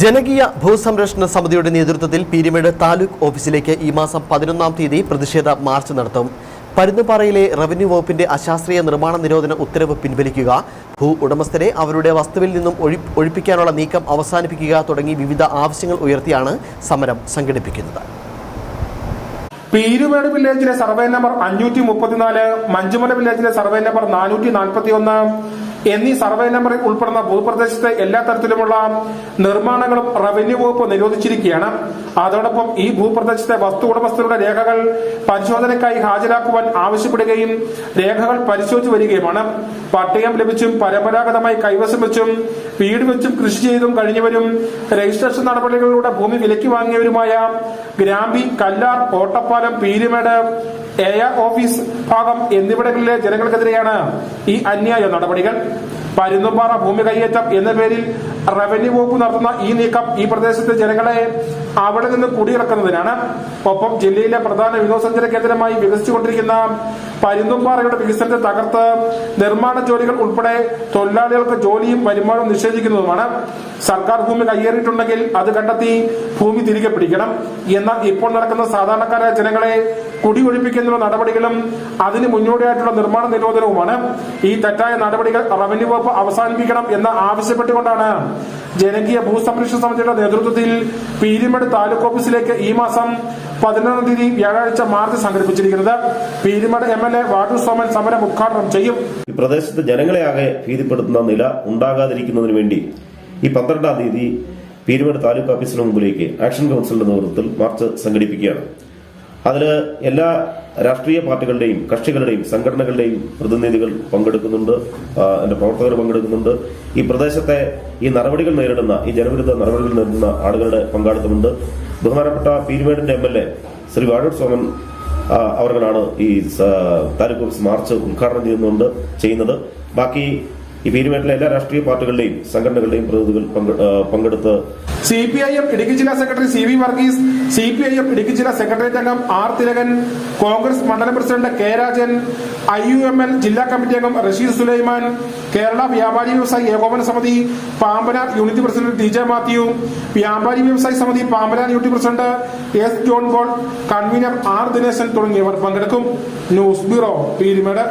ജനകീയ ഭൂസംരക്ഷണ സമിതിയുടെ നേതൃത്വത്തിൽ പീരിമേട് താലൂക്ക് ഓഫീസിലേക്ക് ഈ മാസം പതിനൊന്നാം തീയതി പ്രതിഷേധ മാർച്ച് നടത്തും. പരുന്നുപാറയിലെ റവന്യൂ വകുപ്പിന്റെ അശാസ്ത്രീയ നിർമ്മാണ നിരോധന ഉത്തരവ് പിൻവലിക്കുക ഭൂ ഉടമസ്ഥരെ അവരുടെ വസ്തുവിൽ നിന്നും ഒഴി ഒഴിപ്പിക്കാനുള്ള നീക്കം അവസാനിപ്പിക്കുക തുടങ്ങി വിവിധ ആവശ്യങ്ങൾ ഉയർത്തിയാണ് സമരം സംഘടിപ്പിക്കുന്നത്. പീരുമേട് വില്ലേജിലെ സർവേ നമ്പർ അഞ്ഞൂറ്റി മുപ്പത്തിനാല് മഞ്ചുമല വില്ലേജിലെ സർവേ നമ്പർ നാനൂറ്റി നാൽപ്പത്തി ഒന്ന് എന്നീ സർവേ നമ്പറിൽ ഉൾപ്പെടുന്ന ഭൂപ്രദേശത്തെ എല്ലാ തരത്തിലുമുള്ള നിർമ്മാണങ്ങളും റവന്യൂ വകുപ്പ് നിരോധിച്ചിരിക്കുകയാണ്. അതോടൊപ്പം ഈ ഭൂപ്രദേശത്തെ വസ്തു ഉടമസ്ഥരുടെ രേഖകൾ പരിശോധനയ്ക്കായി ഹാജരാക്കുവാൻ ആവശ്യപ്പെടുകയും രേഖകൾ പരിശോധിച്ചു വരികയുമാണ്. പട്ടയം ലഭിച്ചും പരമ്പരാഗതമായി കൈവശം വെച്ചും വീട് വെച്ചും കൃഷി ചെയ്തും കഴിഞ്ഞവരും രജിസ്ട്രേഷൻ നടപടികളിലൂടെ ഭൂമി വിലയ്ക്ക് വാങ്ങിയവരുമായ Grampi Kallar Kottappalam Peermade A R office ഭാഗം എന്നിവിടങ്ങളിലെ ജനങ്ങൾക്കെതിരെയാണ് ഈ അന്യായ നടപടികൾ. പരുന്നുംപാറ ഭൂമി കൈയേറ്റം എന്ന പേരിൽ റവന്യൂ വകുപ്പ് നടത്തുന്ന ഈ നീക്കം ഈ പ്രദേശത്തെ ജനങ്ങളെ അവിടെ നിന്ന് കുടിയിറക്കുന്നതിനാണ്. ഒപ്പം ജില്ലയിലെ പ്രധാന വിനോദസഞ്ചാര കേന്ദ്രമായി വികസിച്ചുകൊണ്ടിരിക്കുന്ന പരുന്തുംപാറയുടെ വികസനത്തെ തകർത്ത് നിർമ്മാണ ജോലികൾ ഉൾപ്പെടെ തൊഴിലാളികൾക്ക് ജോലിയും വരുമാനവും നിഷേധിക്കുന്നതുമാണ്. സർക്കാർ ഭൂമി കയ്യേറിയിട്ടുണ്ടെങ്കിൽ അത് കണ്ടെത്തി ഭൂമി തിരികെ പിടിക്കണം. എന്നാൽ ഇപ്പോൾ നടക്കുന്ന സാധാരണക്കാരായ ജനങ്ങളെ കുടിയൊഴിപ്പിക്കുന്ന നടപടികളും അതിന് മുന്നോടിയായിട്ടുള്ള നിർമ്മാണ നിരോധനവുമാണ്. ഈ തെറ്റായ നടപടികൾ റവന്യൂ വകുപ്പ് അവസാനിപ്പിക്കണം എന്ന് ആവശ്യപ്പെട്ടുകൊണ്ടാണ് ജനകീയ ഭൂസംരക്ഷണ സമിതിയുടെ നേതൃത്വത്തിൽ പീരിമട് താലൂക്ക് ഓഫീസിലേക്ക് ഈ മാസം പതിനൊന്നാം തീയതി വ്യാഴാഴ്ച മാർച്ച് സംഘടിപ്പിച്ചിരിക്കുന്നത്. പീരിമട് എം എൽ എ വാട്ടു സോമൻ സമരം ഉദ്ഘാടനം ചെയ്യും. ഈ പ്രദേശത്തെ ജനങ്ങളെ ആകെ ഭീതിപ്പെടുത്തുന്ന നില ഉണ്ടാകാതിരിക്കുന്നതിന് വേണ്ടി ഈ പന്ത്രണ്ടാം തീയതി പീരുമേട് താലൂക്ക് ഓഫീസിന് മുമ്പിലേക്ക് ആക്ഷൻ കൗൺസിലിന്റെ നേതൃത്വത്തിൽ മാർച്ച് സംഘടിപ്പിക്കുകയാണ്. അതിൽ എല്ലാ രാഷ്ട്രീയ പാർട്ടികളുടെയും കക്ഷികളുടെയും സംഘടനകളുടെയും പ്രതിനിധികൾ പങ്കെടുക്കുന്നുണ്ട്. എന്റെ പ്രവർത്തകർ പങ്കെടുക്കുന്നുണ്ട്. ഈ പ്രദേശത്തെ ഈ നടപടികൾ നേരിടുന്ന ഈ ജനവിരുദ്ധ നടപടികൾ നേരിടുന്ന ആളുകളുടെ പങ്കാളിത്തമുണ്ട്. ബഹുമാനപ്പെട്ട പീരുമേടിന്റെ M L A Shri Vazhoor Soman അവർ ഈ താലൂക്ക് ഓഫീസ് മാർച്ച് ഉദ്ഘാടനം ചെയ്യുന്നുണ്ട് ചെയ്യുന്നത്. ബാക്കി ഈ പീരുമേട്ടിലെ എല്ലാ രാഷ്ട്രീയ പാർട്ടികളുടെയും സംഘടനകളുടെയും പ്രതിനിധികൾ പങ്കെടുത്ത് C P I M Idukki ജില്ലാ secretary C V Varghese C P I M Idukki ജില്ലാ സെക്രട്ടേറിയറ്റ് അംഗം ആർ തിലകൻ കോൺഗ്രസ് മണ്ഡലം president K Rajan I U M L ജില്ലാ കമ്മിറ്റി അംഗം Rasheed Sulaiman Kerala Vyapari Vyavasayi Ekopana Samithi Pambanar unit president T J Mathew Vyapari Vyavasayi Samithi Pambanar unit president S John Paul convener R Dineshan തുടങ്ങിയവർ പങ്കെടുക്കും. News bureau Peermade.